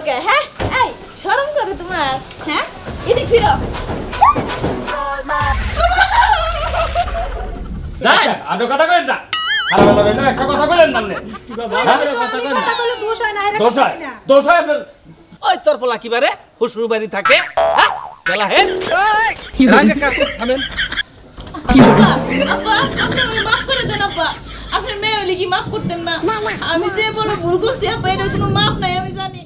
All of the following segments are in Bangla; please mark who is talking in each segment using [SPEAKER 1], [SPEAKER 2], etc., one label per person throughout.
[SPEAKER 1] কে হ্যাঁ? এই শরম করে তোমার হ্যাঁ? এদিক ফিরো।
[SPEAKER 2] যাই আপনি কথা কইেন না? খারাপ হলো বললাম একটা কথা কইলেন না আপনি?
[SPEAKER 1] কথা বলে দোষ হয় না
[SPEAKER 2] দোষ হয় দোষ হয় আপনার
[SPEAKER 3] ওই তোর পোলা কিবারে শ্বশুর বাড়ি থাকে হ্যাঁ? বেলা হে।
[SPEAKER 1] আব্বা আব্বা আপনি আমাকে মাফ করে দেন আব্বা। আপনার মেয়ে হলে কি মাফ করতেন না? আমি যে বড় ভুল করছি এটার কোনো নাই আমি জানি।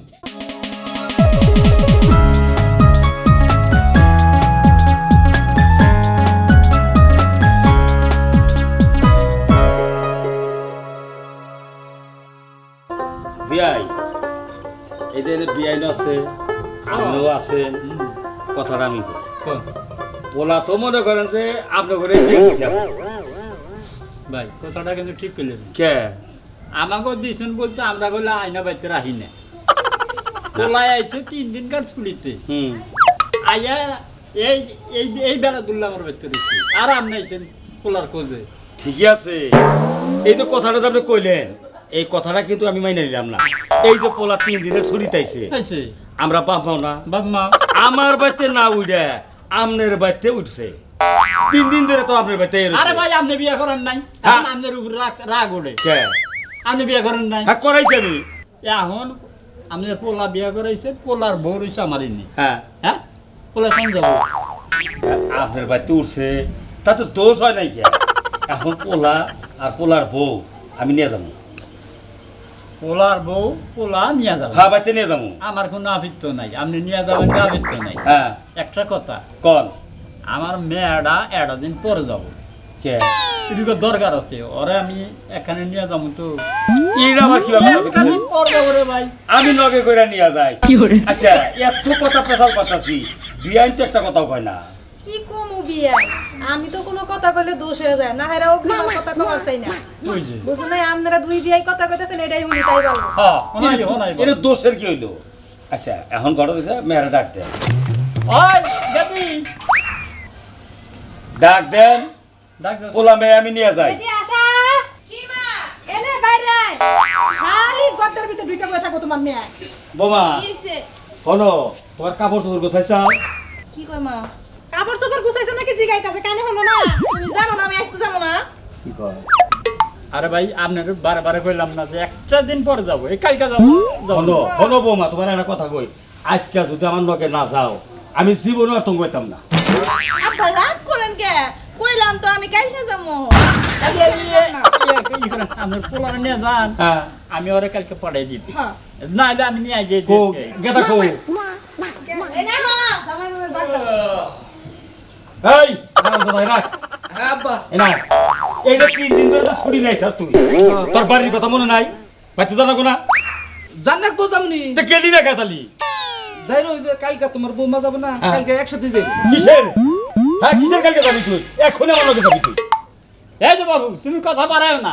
[SPEAKER 2] বিআই আছে আপনিও আছেন কথাটা আমি। বলা তো মনে করেন যে আপনি করে দেখছি
[SPEAKER 4] ভাই কথাটা কিন্তু ঠিক করলেন
[SPEAKER 2] কে?
[SPEAKER 4] আমাকে দিয়েছেন বলতে আমরা বলে আয়না বাইতে রাহি না। পোলাই আইছে তিন দিনকার ছুটিতে। আইয়া এই এই এই বেলা দুল্লা আমার বাইতে আর আপনি আইছেন পোলার খোঁজে।
[SPEAKER 2] ঠিকই আছে। এই যে কথাটা আপনি কইলেন। এই কথাটা কিন্তু আমি মাইনে নিলাম না। এই যে পোলা তিন দিনের ছুটি তাইছে।
[SPEAKER 4] আইছে
[SPEAKER 2] আমরা পাম পাও না।
[SPEAKER 4] বাপ মা?
[SPEAKER 2] আমার বাড়িতে না উঠে আমনের বাড়িতে উঠছে। তিন দিন ধরে তো আপনার বাড়িতে
[SPEAKER 4] আরে ভাই আপনি বিয়ে করেন নাই।
[SPEAKER 2] হ্যাঁ।
[SPEAKER 4] আপনার উপর রাগ রাগ ওঠে।
[SPEAKER 2] কে?
[SPEAKER 4] আপনি বিয়ে করেন নাই।
[SPEAKER 2] হ্যাঁ করাইছি আমি।
[SPEAKER 4] এখন আপনি পোলা বিয়ে করাইছে পোলার বউ রয়েছে আমার ইনি
[SPEAKER 2] হ্যাঁ।
[SPEAKER 4] হ্যাঁ? পোলা কোন যাব?
[SPEAKER 2] আপনার বাড়িতে উঠছে। তাতে দোষ হয় নাই কে? এখন পোলা আর পোলার বউ আমি নিয়ে যাব।
[SPEAKER 4] পোলার বউ পোলা নিয়ে যাব।
[SPEAKER 2] হ্যাঁ বাড়িতে নিয়ে যাব।
[SPEAKER 4] আমার কোনো আবৃত্ত নাই। আপনি নিয়ে যাবেন আবৃত্ত নাই।
[SPEAKER 2] হ্যাঁ।
[SPEAKER 4] একটা কথা।
[SPEAKER 2] কল
[SPEAKER 4] আমার মেয়েটা একটা দিন পরে যাব।
[SPEAKER 2] কে?
[SPEAKER 4] এদিকে দরকার আছে। ওরে আমি এখানে নিয়ে যাব তো।
[SPEAKER 2] এইটা আবার কীভাবে হবে?
[SPEAKER 4] একটা যাব রে ভাই।
[SPEAKER 2] আমি নগে করে নিয়ে যাই। আচ্ছা এত কথা পেশাল পাঠাছি বিয়াইন তো একটা কথাও কয় না।
[SPEAKER 1] কি কমু বিয়া? আমি তো কোনো কথা কইলে দোষ হয়ে যায়। না হেরা অগ্নি কথা কবার চাই না। বুঝুন নাই আপনারা দুই বিয়াই কথা কইতেছেন এটাই উনি তাই বলব
[SPEAKER 4] হ্যাঁ
[SPEAKER 2] এটা দোষের কি হইল? আচ্ছা এখন ঘটনা হয়েছে মেয়েরা ডাক দেন।
[SPEAKER 4] ওই
[SPEAKER 2] ডাক দেন।
[SPEAKER 4] ডাক দাও।
[SPEAKER 2] পোলা মেয়ে আমি নিয়ে যাই।
[SPEAKER 1] বেটি আশা কি মা? এনে বাইরে। খালি গড্ডার ভিতরে ঢুকে বসে থাকো তোমার মেয়ে।
[SPEAKER 2] বোমা
[SPEAKER 1] কি হইছে?
[SPEAKER 2] শোনো তোমার কাপড় চোপড় গোছাইছাও
[SPEAKER 1] কি কই মা? কাপড় চোপড় গুছাইছে নাকি জিগাইতাছে কানে হলো না তুমি জানো না আমি আজকে যাব না
[SPEAKER 2] কি কয়
[SPEAKER 4] আরে ভাই আপনার বারে বারে কইলাম না যে একটা দিন পরে যাব এই কালকে যাব
[SPEAKER 2] শোনো শোনো বৌমা তোমার একটা কথা কই আজকে যদি আমার নকে না যাও আমি জীবনে আর তোমাকে পাইতাম না
[SPEAKER 1] আব্বা রাগ করেন কে কইলাম তো আমি কালকে যাব
[SPEAKER 4] আপনার পোলার নিয়ে যান
[SPEAKER 2] হ্যাঁ
[SPEAKER 4] আমি ওরে কালকে পাঠাই দিতে
[SPEAKER 1] হ্যাঁ
[SPEAKER 4] না হলে আমি নিয়ে গিয়ে
[SPEAKER 2] কো গেদা কো
[SPEAKER 1] এই না মা জামাই বাবার বাদ দাও।
[SPEAKER 2] এই দাদা যে তিন দিন ধরে ছুটি নাই স্যার তুই। তোর বাড়ির কথা মনে নাই? বাড়িতে জানাব না?
[SPEAKER 5] জান্নাক বোঝামনি
[SPEAKER 2] তো গেলি না কাতালি
[SPEAKER 5] যাই রই কালকে তোমার বৌমা যাবে না?
[SPEAKER 2] হ্যাঁ।
[SPEAKER 5] কালকে একসাথে যাই
[SPEAKER 2] কিসের? হ্যাঁ কিসের কালকে যাবি তুই? এক্ষুনি আমার লগে যাবি তুই।
[SPEAKER 4] এই যে বাবু তুমি কথা বাড়াও না।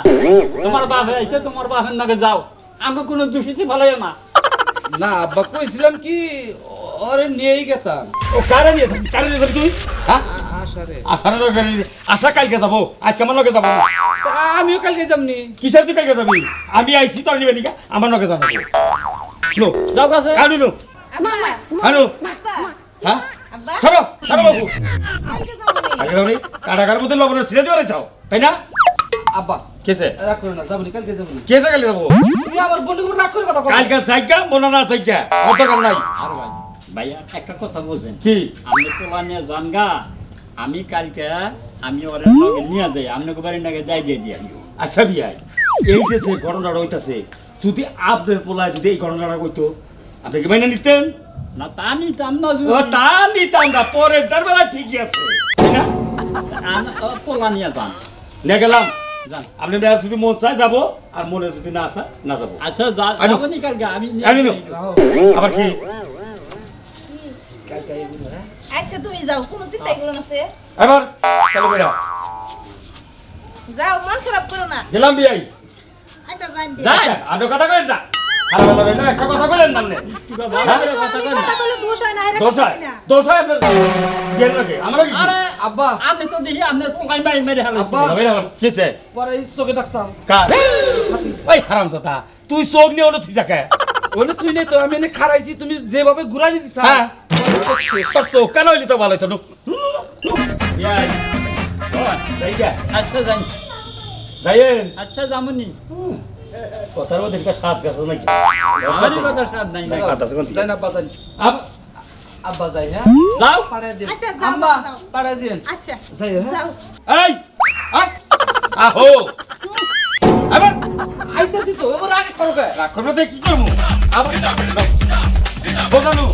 [SPEAKER 4] তোমার বাপ এসে তোমার বাপের নাকি যাও। আমাকে কোনো দূষিত ফেলাইও না।
[SPEAKER 5] না আব্বা কইছিলাম কি ওরে নিয়েই গেতাম।
[SPEAKER 2] ও কারে নিয়ে যাবি? কারে নিয়ে যাবি তুই? হ্যাঁ?
[SPEAKER 5] আসারে
[SPEAKER 2] আশা লগে আশা কালকে যাব। আজকে আমার লগে যাব।
[SPEAKER 5] তা আমিও কালকে যামনি।
[SPEAKER 2] কিসের তুই কালকে যাবি? আমি আইছি তোর নিবে নিকা? আমার লগে জানাব নো
[SPEAKER 4] যাও কাছে
[SPEAKER 2] আনু নো
[SPEAKER 1] আব্বা
[SPEAKER 2] হ্যাঁ?
[SPEAKER 1] আব্বা।
[SPEAKER 2] সরো সরো বাবু।
[SPEAKER 1] কালকে যাব
[SPEAKER 2] যাবনি কাটাকার মধ্যে লবণের ছিঁড়ে দিতে চাও। তাই না?
[SPEAKER 5] আব্বা
[SPEAKER 2] কেসে?
[SPEAKER 5] করো না যাবনি কালকে যাবনি
[SPEAKER 2] কেসে কালকে যাব?
[SPEAKER 5] তুমি আমার বন্ধু রাগ করে কথা
[SPEAKER 2] কালকে সাইকা মনে না সাইকা অত দরকার নাই।
[SPEAKER 4] আর ভাই। ভাইয়া একটা কথা বলছেন?
[SPEAKER 2] কি?
[SPEAKER 4] আমি পোলা নিয়ে যান গা আমি কালকে আমি ওরে নিয়ে যাই আপনাকে বাড়ির নাকি যাই দিয়ে দিই আমি।
[SPEAKER 2] আচ্ছা বিয়াই এই যে যে ঘটনাটা হইতাছে যদি আপনার পোলায় যদি এই ঘটনাটা কইতো আপনি কি মাইনে নিতেন?
[SPEAKER 4] না তা নিতাম না
[SPEAKER 2] তা নিতাম না পরের তার বেলা ঠিকই আছে। তাই না?
[SPEAKER 4] পোলা নিয়ে যান।
[SPEAKER 2] নিয়ে গেলাম। আপনি যদি মন চায় যাব আর মনে যদি না আসা না যাব।
[SPEAKER 4] আচ্ছা আমি
[SPEAKER 2] আবার কি?
[SPEAKER 1] আচ্ছা তুমি যাও কোনো চিন্তাই করো না সে
[SPEAKER 2] এবার চালু করে
[SPEAKER 1] যাও মন খারাপ করো না
[SPEAKER 2] গেলাম বিয়াই
[SPEAKER 1] আচ্ছা যাই
[SPEAKER 2] যাই আপনি কথা কইলেন না খারাপ হলো বললাম, একটা কথা কইলেন না আপনি
[SPEAKER 4] তুই তো দেখি আপনার মাই মেরে
[SPEAKER 5] পরে চোখে ডাকছাম
[SPEAKER 2] কার ওই হারাম তুই চোখ নিয়ে ওটা
[SPEAKER 5] ওনে তুই নেই তো আমি এনে খারাইছি তুমি যেভাবে ঘুরানি দিছা
[SPEAKER 2] হ্যাঁ। তোর চোখ কেন হইলি তো ভালো নুক। যাই গে
[SPEAKER 4] আচ্ছা জানি
[SPEAKER 2] যাইয়েন
[SPEAKER 4] আচ্ছা যামুনি।
[SPEAKER 2] কথার মধ্যে একটা সাত গাছ নাকি?
[SPEAKER 4] আমারই কথা সাথ নাই। না
[SPEAKER 2] আছে কোন
[SPEAKER 5] যাই না আব্বা যাই।
[SPEAKER 4] আব-
[SPEAKER 5] আব্বা যাই হ্যাঁ?
[SPEAKER 4] যাও।
[SPEAKER 5] পাড়ায় দিন।
[SPEAKER 1] আচ্ছা, যাও,
[SPEAKER 5] আম্মা। পাড়ায় দিন।
[SPEAKER 1] আচ্ছা
[SPEAKER 5] যাই হ্যাঁ?
[SPEAKER 1] যাও।
[SPEAKER 2] এই আহো। আবার
[SPEAKER 5] আইতাছি তো এবার আগে করো কে?
[SPEAKER 2] রাগ করব তো কি করব? আবার বোঝানো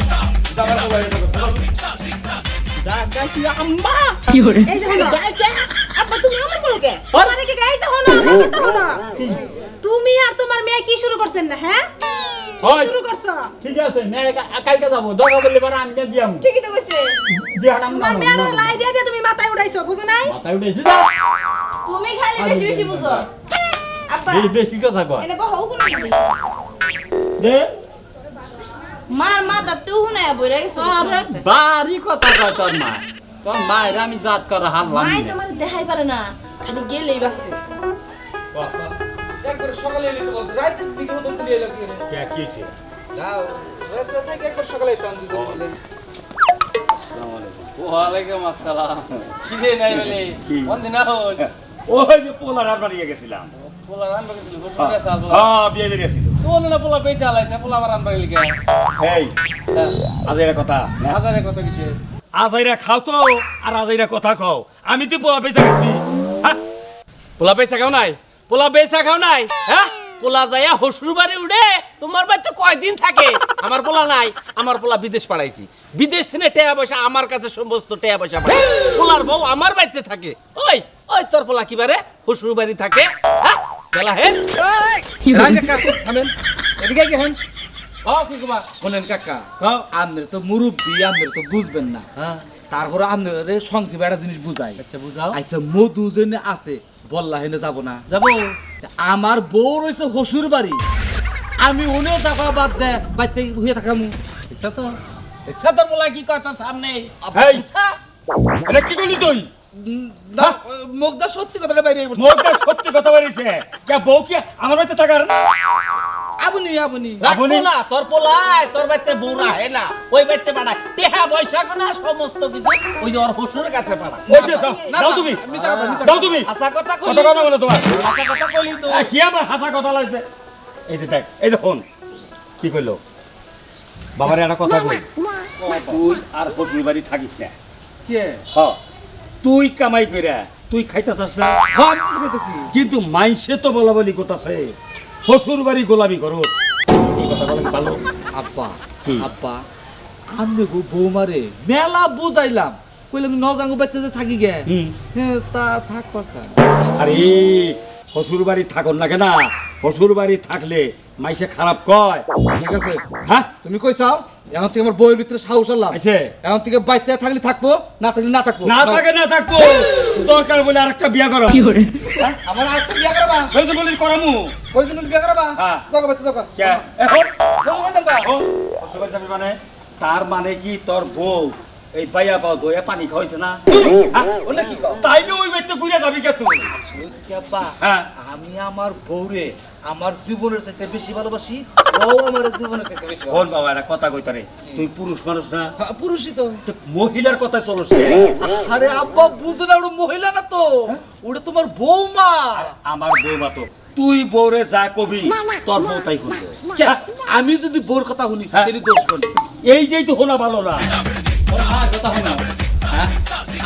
[SPEAKER 2] দাবার বলা হয়ে যাবে
[SPEAKER 4] ডাকাতি আম্মা!
[SPEAKER 1] এই যে হলো আব্বা তুমি আমার করো কে? তোমারে কি? গাইতে হলো আমার কথা হলো। তুমি আর তোমার মেয়ে কি শুরু করছেন না হ্যাঁ? কি। শুরু করছ?
[SPEAKER 4] ঠিক আছে মেয়ে কালকে যাব। দরকার বললে পরে আমি দিয়াম।
[SPEAKER 1] ঠিকই তো কইছে।
[SPEAKER 4] দিয়ে না
[SPEAKER 1] লাই দিয়ে দিয়ে তুমি মাথায় উড়াইছো বুঝো নাই?
[SPEAKER 4] মাথায় উঠেছি যা
[SPEAKER 1] তুমি খালি বেশি বেশি বুঝো। আব্বা
[SPEAKER 4] বেশি বেশি কথা কয়।
[SPEAKER 1] এনে বহ কোন
[SPEAKER 4] দে।
[SPEAKER 1] মার মা দাতেও হুনায় বইরা গেছে
[SPEAKER 4] আরে বাড়ি কথা কয় তোর মা। তোর মায়ের আমি জাত করে হারলাম
[SPEAKER 1] মাই তোমার দেখাই পারে না খালি গেলেই বাসে
[SPEAKER 5] একবার সকালে এলি তো বলতে রাতের দিকে হতো তুই এলো কি রে
[SPEAKER 2] কে কি
[SPEAKER 5] যাও রাত থেকে একবার সকালে
[SPEAKER 3] আসসালাম নাই বলে
[SPEAKER 2] ওই যে পোলার আর বাড়িয়ে গেছিলাম।
[SPEAKER 3] গেছে
[SPEAKER 2] হ্যাঁ। বিয়ে বেরিয়েছিল
[SPEAKER 3] না পোলা বেচা আলাইছে
[SPEAKER 2] এই এর কথা
[SPEAKER 3] কিসে
[SPEAKER 2] খাও তো আর কথা আমি তো পোলা পেঁচা গেছি। হ্যাঁ?
[SPEAKER 3] পোলা বেচা খাও নাই? পোলা বেচা খাও নাই? হ্যাঁ? পোলা যাইয়া হসুর বাড়ি উঠে তোমার বাড়িতে কয়দিন থাকে? আমার পোলা নাই আমার পোলা বিদেশ পাঠাইছি বিদেশ থেকে টেয়া পয়সা আমার কাছে সমস্ত টেয়া পয়সা পোলার বউ আমার বাড়িতে থাকে। ওই ওই তোর পোলা কিবারে হসুর বাড়ি থাকে হ্যাঁ? বেলা হে।
[SPEAKER 5] থামেন। এদিকে কি হেন।
[SPEAKER 3] ও কি কুমা
[SPEAKER 5] বলেন কাকা
[SPEAKER 3] খাও
[SPEAKER 5] আপনার তো মুরব্বী আপনার তো বুঝবেন না।
[SPEAKER 3] হ্যাঁ।
[SPEAKER 5] তারপরে আপনার সংক্ষেপে একটা জিনিস বুঝাই।
[SPEAKER 3] আচ্ছা বুঝাও।
[SPEAKER 5] আচ্ছা মধু জেনে আছে বললা হেনে যাব না।
[SPEAKER 3] যাব।
[SPEAKER 5] আমার বউ রয়েছে হসুর বাড়ি। আমি অনেক জায়গা বাদ দে বাইতে হয়ে থাকাম
[SPEAKER 3] দেখছা তো? দেখছা তোর পোলা কি কথা সামনে
[SPEAKER 2] এই এটা কি করলি তুই?
[SPEAKER 5] না মুখদা সত্যি কথাটা বাইরে বলছে।
[SPEAKER 2] মোরটা সত্যি কথা বেরিয়েছে কে বউ কি আমার বাড়িতে থাকার
[SPEAKER 5] আপনি আপনি
[SPEAKER 3] রাখব
[SPEAKER 2] আপনি-
[SPEAKER 3] না তোর পোলায় তোর বাড়িতে বউরা হে না ওই বাড়িতে পাঠায় টেহা বৈশাখ না সমস্ত কিছু ওই যে ওর হসুরের কাছে পাঠায়
[SPEAKER 2] ওই যে যাও তুমি।
[SPEAKER 5] কথা, কথা।
[SPEAKER 2] তুমি।
[SPEAKER 3] আচ্ছা কথা
[SPEAKER 2] কথা কথা বলো তোমার।
[SPEAKER 3] আচ্ছা কথা কইলি তো।
[SPEAKER 2] কি আমার হাসা কথা লাগছে? এই যে দেখ এই দেখুন কি কইলো? বাবারে একটা কথা কই? তুই আর হসুর বাড়ি থাকিস না।
[SPEAKER 5] কে?
[SPEAKER 2] হ। তুই কামাই কইরা তুই খাইতাছাস না?
[SPEAKER 5] হ্যাঁ
[SPEAKER 2] কিন্তু মাইসে তো বলা বলি কোথাছে হসুর বাড়ি গোলামি করো। এই কথা বলা কি ভালো
[SPEAKER 5] আব্বা
[SPEAKER 2] কি?
[SPEAKER 5] আব্বা আমি গো বৌমারে মেলা বুঝাইলাম। কইলাম নজাঙ্গো বাইতে যে থাকি গে? হ্যাঁ তা থাক পারছা।
[SPEAKER 2] আরে হসুর বাড়ি থাকুন না কেনা? হসুর বাড়ি থাকলে মাইসে খারাপ কয়?
[SPEAKER 5] ঠিক আছে।
[SPEAKER 2] হ্যাঁ?
[SPEAKER 5] তুমি কই চাও এখন থেকে আমার বইয়ের ভিতরে সাহস আনলাম
[SPEAKER 2] আছে।
[SPEAKER 5] এখন থেকে বাইতে থাকলে থাকব না থাকলে না থাকব।
[SPEAKER 2] না থাকে না থাকব। দরকার বলে আরেকটা বিয়া করো কি করে?
[SPEAKER 5] আমার আরেকটা বিয়া করাবা?
[SPEAKER 2] ওই তো বলি করামু।
[SPEAKER 5] ওই জন্য বিয়া করাবা?
[SPEAKER 2] হ্যাঁ।
[SPEAKER 5] জগা বাইতে জগা।
[SPEAKER 2] কে? এখন?
[SPEAKER 5] জগা বাইতে জগা
[SPEAKER 2] ও, হসুর বাড়ি মানে? তার মানে কি তোর বউ এই বাইয়া পাও দইয়া পানি খাওয়াইছে না? হ্যাঁ?
[SPEAKER 5] ওটা কি কও?
[SPEAKER 2] তাইলে ওই বাড়িতে ঘুরে যাবি কে তুই? হ্যাঁ।
[SPEAKER 5] আমি আমার বউরে আমার জীবনের চাইতে বেশি ভালোবাসি ও আমার জীবনের চাইতে বেশি
[SPEAKER 2] কোন বাবা একটা কথা কইতারে তুই পুরুষ মানুষ না?
[SPEAKER 5] হ্যাঁ, পুরুষই তো।
[SPEAKER 2] মহিলার কথা চলস কে?
[SPEAKER 5] আরে আব্বা বুঝো না ওটা মহিলা না তো। ওটা তোমার বৌমা।
[SPEAKER 2] আমার বউমা তো। তুই বউরে যা কবি তোর বউ তাই করবে
[SPEAKER 5] কে? আমি যদি বউর কথা শুনি
[SPEAKER 2] হ্যাঁ।
[SPEAKER 5] এর দোষ কোন
[SPEAKER 2] এই যেই তো শোনা ভালো না।
[SPEAKER 4] কথা শোনো। হ্যাঁ?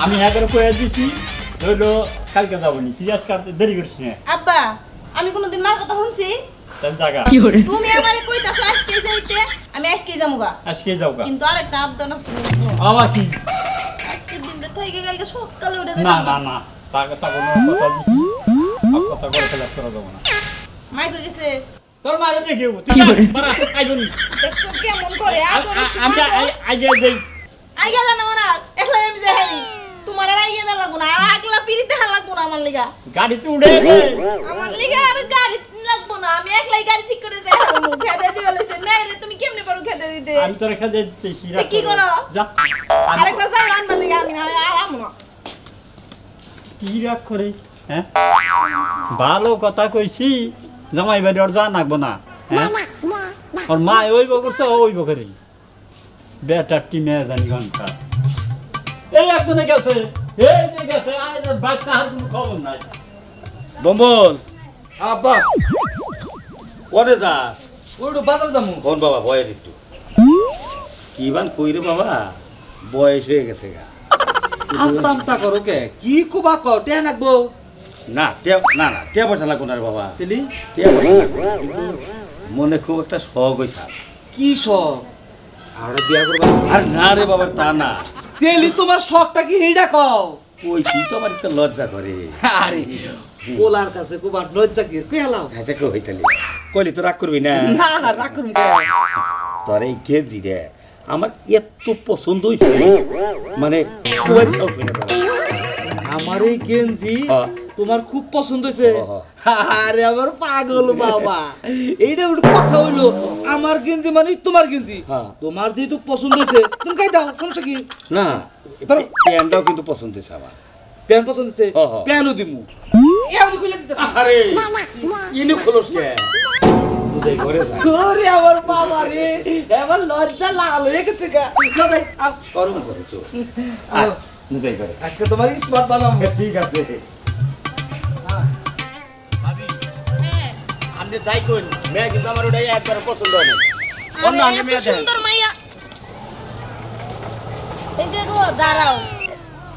[SPEAKER 4] আমি একবার কয়ে দিছি ধরলো কালকে যাবনি তুই আজকে দেরি করিস না।
[SPEAKER 1] আব্বা আমি কোনোদিন মার কথা শুনছি? তুমি আমারে কইতাছো আজকে যাইতে আমি আজকে যামুগা।
[SPEAKER 4] আজকে যাও গা
[SPEAKER 1] কিন্তু আরেকটা আবদান আছে
[SPEAKER 4] আবার কি?
[SPEAKER 1] আজকের দিনটা থেকে কালকে সকালে উঠে
[SPEAKER 4] যাই
[SPEAKER 1] না
[SPEAKER 4] না না। তাকে তা কোনো কথা দিছি কথা করে খেলাপ করা যাব না।
[SPEAKER 1] মাই কই গেছে?
[SPEAKER 4] তোর মাকে দেখে তুই যা, বাড়া, আইজনি।
[SPEAKER 1] দেখছ কেমন করে? আদরের
[SPEAKER 4] আ- আমি আইজে দেই।
[SPEAKER 1] আই গেল না আমার একলা আমি যাই তোমার আর আই গেল লাগবো না আর আগলা পিড়িতে হাল লাগবো না আমার লিগা।
[SPEAKER 4] গাড়িতে উঠে দে।
[SPEAKER 1] আমার লিগা আর গাড়ি লাগবো না আমি একলাই গাড়ি ঠিক করে যাই। হারমু খেতে দিবে লইছে মেরে তুমি কেমনে পারো খেতে দিতে?
[SPEAKER 4] আমি তোর খেতে দিতেছি
[SPEAKER 1] এ কি করো?
[SPEAKER 4] যা।
[SPEAKER 1] আরেকটা যাই আনবার লিগা আমি না আর আমু না।
[SPEAKER 4] কি রাগ করে হ্যাঁ? ভালো কথা কইছি জামাই বাড়ি ওর যা নাকবো না হ্যাঁ? ওর মা ওইব করছে ওইব করে। বেটার টিমে জানি ঘণ্টা। এই একজনে গেছে এই যে গেছে আয় বাইক কাহার কোনো খবর নাই।
[SPEAKER 2] বম্বল।
[SPEAKER 5] আব্বা।
[SPEAKER 2] কনে যাস
[SPEAKER 5] ওইটু বাজার যামু।
[SPEAKER 2] কোন বাবা বয়ের একটু। কি বান কই রে বাবা? বয়স হয়ে গেছে গা।
[SPEAKER 5] আমতা আমতা করো কে কি কুবা
[SPEAKER 2] না না না টিয়া পয়সা লাগবো না রে বাবা।
[SPEAKER 5] তেলি?
[SPEAKER 2] টিয়া পয়সা লাগবো না, কিন্তু মনে খুব একটা শখ হয়েছে
[SPEAKER 5] কি শখ? আর বিয়া করবা
[SPEAKER 2] আর না রে বাবা তা না।
[SPEAKER 5] তেলি তোমার শখটা কি এইটা কও?
[SPEAKER 2] ওই কি তো আমার একটা লজ্জা করে।
[SPEAKER 5] আরে পোলার কাছে কোবার লজ্জা কি? কেলাও হালাও
[SPEAKER 2] কই কেউ হইতালি কইলি তো রাগ করবি না?
[SPEAKER 5] না না রাগ করব
[SPEAKER 2] তোর এই গেঞ্জি রে আমার এত পছন্দ হইছে। মানে কোবার শখ হয়ে
[SPEAKER 5] আমার এই গেঞ্জি
[SPEAKER 2] হ্যাঁ।
[SPEAKER 5] তোমার খুব পছন্দ হয়েছে।
[SPEAKER 2] হ্যাঁ,
[SPEAKER 5] আরে আমার পাগল বাবা। এইটা একটু কথা হইল। আমার গেঞ্জি মানে তোমার গেঞ্জি। তোমার যেহেতু পছন্দ হয়েছে তুমি কাই দাও সমস্যা কি?
[SPEAKER 2] না। প্যান্টটাও কিন্তু পছন্দ হয়েছে আমার।
[SPEAKER 5] প্যান পছন্দ হয়েছে?
[SPEAKER 2] হ্যাঁ, হ্যাঁ।
[SPEAKER 5] প্যানও দিমু। এমন খুলে দিতেছি।
[SPEAKER 2] আরে ইনু খোলস কে? বুঝাই ঘরে যা।
[SPEAKER 5] ওরে আমার বাবা রে। এবার লজ্জা গা।
[SPEAKER 2] করে তো।
[SPEAKER 5] আজকে তোমার স্মার্ট বানাবো।
[SPEAKER 2] ঠিক আছে।
[SPEAKER 6] আপনি যাই করুন মেয়ে কিন্তু আমার ওটাই একবার পছন্দ হয় অন্য আগে মেয়ে দেন।
[SPEAKER 7] সুন্দর মাইয়া। এই যে গো দাঁড়াও।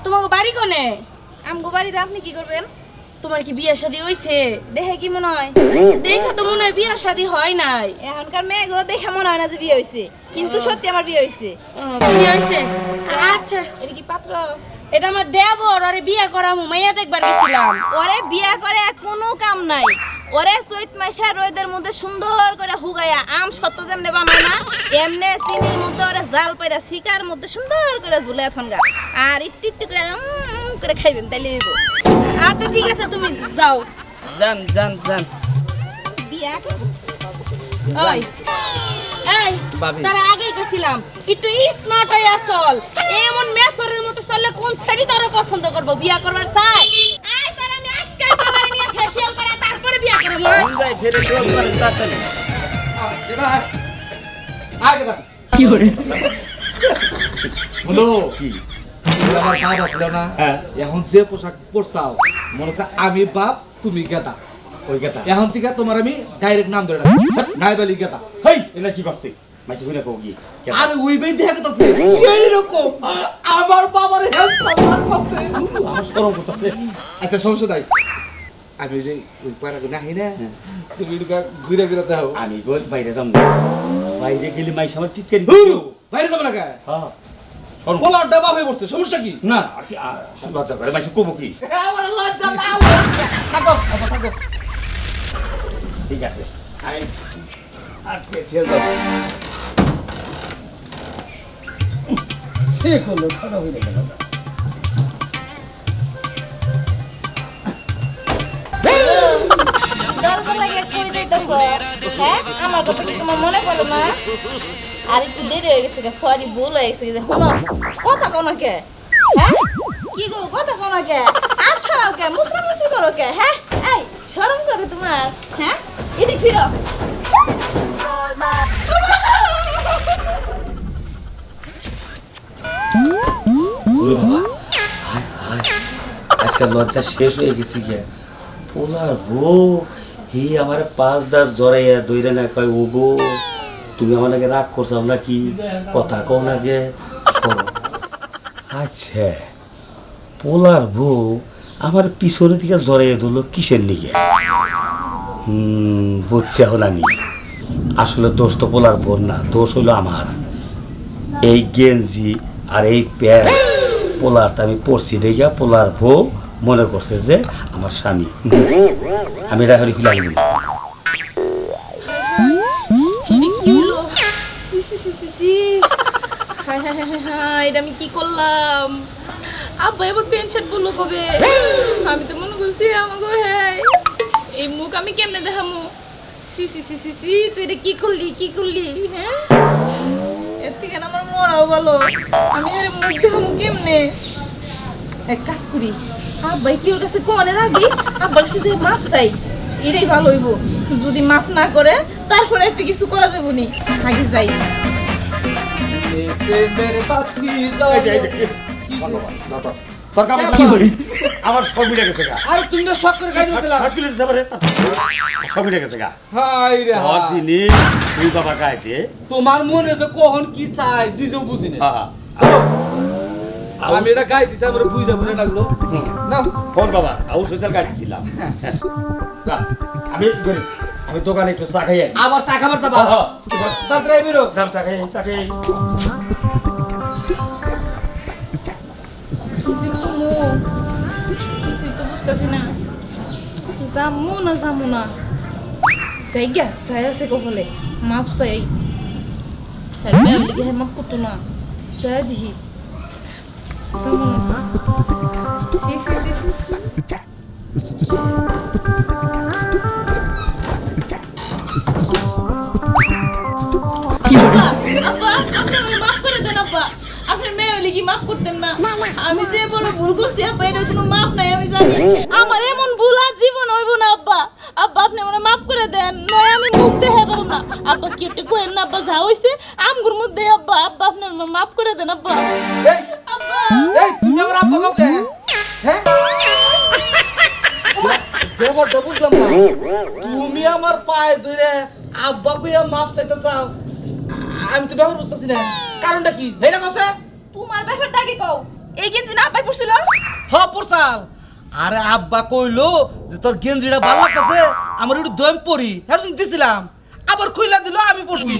[SPEAKER 7] তোমাকে বাড়ি কোনে?
[SPEAKER 1] আমগো বাড়িতে আপনি কি করবেন?
[SPEAKER 7] তোমার কি বিয়ে শাদী হইছে?
[SPEAKER 1] দেখে কি মনে হয়?
[SPEAKER 7] দেখা তো মনে হয় বিয়ে শাদী হয় নাই।
[SPEAKER 1] এখনকার মেয়ে গো দেখে মনে হয় না যে বিয়ে হয়েছে কিন্তু সত্যি আমার বিয়ে হয়েছে
[SPEAKER 7] আহ, বিয়ে হইছে? আচ্ছা।
[SPEAKER 1] এটা কি পাত্র?
[SPEAKER 7] এটা আমার দেবর আরে বিয়ে করা মাইয়া দেখবার গেছিলাম।
[SPEAKER 1] ওরে বিয়া করে কোনো কাম নাই। ওরে চৈত মাসে রোদের মধ্যে সুন্দর করে হুগাইয়া আম সত্য যেমনে বানায় না এমনে চিনির মধ্যে ওরে জাল পাইরা শিকার মধ্যে সুন্দর করে ঝুলে থনগা। আর একটু একটু করে করে খাইবেন তাইলে
[SPEAKER 7] আচ্ছা ঠিক আছে তুমি যাও।
[SPEAKER 6] যান যান যান।
[SPEAKER 1] বিয়া
[SPEAKER 7] ওই। এই তার আগে গেছিলাম একটু স্মার্ট হয়ে চল। এমন মেথরের মতো চললে কোন ছেড়ি তোরে পছন্দ করব? বিয়া করবার চাই? আই তোর আমি আজকে বাবার নিয়ে ফেসিয়াল করে তারপরে বিয়া করব।
[SPEAKER 6] মন যায় ফেরে শুরু করেন তাড়াতাড়ি?
[SPEAKER 5] আগে দাও কি করে হলো
[SPEAKER 2] কি?
[SPEAKER 5] তুমি আমার বাপ আসলো না?
[SPEAKER 2] হ্যাঁ।
[SPEAKER 5] এখন যে পোশাক পরছাও মনে হচ্ছে আমি বাপ তুমি গেতা
[SPEAKER 2] ওই কথা
[SPEAKER 5] এখন থেকে তোমার আমি ডাইরেক্ট নাম ধরে রাখব। নাইবালি গেতা।
[SPEAKER 2] হেই এটা কি করতে মাইছে কইনা কও কি?
[SPEAKER 5] আর ওই বেই দেখা গেছে সেই রকম। আমার বাবার হ্যান্ডসাম লাগতেছে
[SPEAKER 2] আমার শরম করতেছে।
[SPEAKER 5] আচ্ছা সমস্যা নাই। আমি যে ওই পাড়া না হাই না তুমি ঘুরে ঘুরে দাও
[SPEAKER 2] আমি গোল বাইরে যাম বাইরে গেলে মাইছে আমার টিটকারি
[SPEAKER 5] বাইরে যাবে না গায়ে
[SPEAKER 2] হ্যাঁ।
[SPEAKER 5] পোলা ডাবা হয়ে বসতে সমস্যা কি?
[SPEAKER 2] না লজ্জা করে মাইছে কব কি?
[SPEAKER 5] আমার লজ্জা থাকো থাকো।
[SPEAKER 2] ঠিক আছে। আর সে করল খারাপ হয়ে গেল।
[SPEAKER 1] দরকার লাগে কই যাইতাছ? আমার কথা কি তোমার মনে পড়ে না? আর একটু দেরি হয়ে গেছে সরি ভুল হয়ে গেছে শুনো কথা কোন কে? হ্যাঁ? কি গো কথা কোন কে? আজ ছড়াও কে? মুসরা মুসরি করো কে? হ্যাঁ? এই শরম করে তোমার হ্যাঁ? এদিক ফিরো।
[SPEAKER 2] লজ্জা শেষ হয়ে গেছি হে আমার পাঁচ দাস জড়াইয়া না কয় তুমি আমার নাকি রাগ করছ নাকি কথা কও নাকি। আচ্ছা পোলার বউ আমার পিছনে থেকে জড়াইয়া ধরলো কিসের লিগে? বুঝছি এখন আমি। আসলে দোষ তো পোলার বোন না, দোষ হইল আমার। এই গেঞ্জি আর এই প্যান্ট, পোলার তা আমি পড়ছি দেখা পোলার বউ মনে করছে যে আমার স্বামী। আমি রাহরি খুলে আনি
[SPEAKER 1] এটা হলো? এটা আমি কি করলাম? আব্বা, এবার পেনশন বলল কবে? আমি তো মনে করছি আমাকে হ্যাঁ এই মুখ আমি কেমনে দেখামু? সি সি সি সি সি তুই এটা কি করলি কি করলি হ্যাঁ? এর থেকে না আমার মরাও ভালো। আমি আরে মুখ দেখামু কেমনে? এক কাজ করি আব্বাই কি ওর কাছে কোনের আগে? আব্বার কাছে যে মাপ চাই এটাই ভালো হইব। যদি মাপ না করে তারপরে একটু কিছু করা যাব নি। আগে যাই।
[SPEAKER 5] প্রেমের জ্বলে কি
[SPEAKER 2] ফোন আমার সব গেছে গা।
[SPEAKER 5] আরে তুমি না শখ করে
[SPEAKER 2] শর্ট সব গেছে গা।
[SPEAKER 5] হাই রে
[SPEAKER 2] তুই বাবা
[SPEAKER 5] তোমার মনে যে কখন কি চাই দিজেও বুঝি না।
[SPEAKER 2] হ্যাঁ
[SPEAKER 5] আমি এটা গাই দিছি আমার বুঝে বুঝে লাগল। না
[SPEAKER 2] ফোন বাবা আউ সোশ্যাল গাড়িছিলাম আমি গরিব আমি দোকানে একটু চা খাই
[SPEAKER 5] আবার চা খাবার যাবা?
[SPEAKER 2] হ্যাঁ,
[SPEAKER 5] তাড়াতাড়ি বেরো।
[SPEAKER 2] চা খাই চা খাই
[SPEAKER 1] কিছুই তো বুঝতেছি না যামু না যামু না যাই গা যাই আছে কপালে মাপ চাই হ্যাঁ হ্যাঁ মাপ করতো না যাই দিহি যামু না সি সি সি সি সি। আব্বা, আব্বা, আপনি আমাকে মাফ করে দেন আব্বা। আপনার কি মাফ করতেন না। আমি যে বড় ভুল করছি আব্বা এটার কোনো মাপ নাই আমি জানি। আমার এমন ভুল আর জীবন হইব না আব্বা। আব্বা আপনি আমার মাফ করে দেন। নয় আমি মুখ দেখে পারব না। আব্বা কি একটু কইেন না আব্বা যা হইছে আমগুর মধ্যে আব্বা। আব্বা আপনি আমার মাফ করে দেন আব্বা।
[SPEAKER 5] এই
[SPEAKER 1] আব্বা।
[SPEAKER 5] এই তুমি আমার আব্বা কাউকে? হ্যাঁ? ব্যাপারটা বুঝলাম না। তুমি আমার পায়ে ধরে আব্বা কইয়া মাপ চাইতে চাও। আমি তো ব্যাপার বুঝতেছি না। কারণটা কি? এটা কথা?
[SPEAKER 1] তোমার ব্যাপারটা আগে কও। এই গেঞ্জি না পাই পড়ছিল
[SPEAKER 5] হ পড়ছাল আরে আব্বা কইলো যে তোর গেঞ্জিটা ভালো লাগতেছে আমার একটু দম পরি। হ্যাঁ দিছিলাম। আবার খুইলা দিল আমি পড়ছি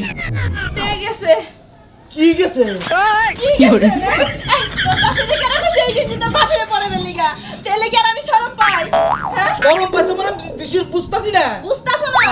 [SPEAKER 1] তে গেছে।
[SPEAKER 5] কি গেছে?
[SPEAKER 1] কি গেছে? এই, তোর বাপেরে কেন কইছে এই গেঞ্জি? তোর বাপেরে পরে বেলিগা তেলে কি আর আমি শরম পাই? হ্যাঁ?
[SPEAKER 5] গরম পাইছে মানে দিশির বুঝতাছি না।
[SPEAKER 1] বুঝতাছ না?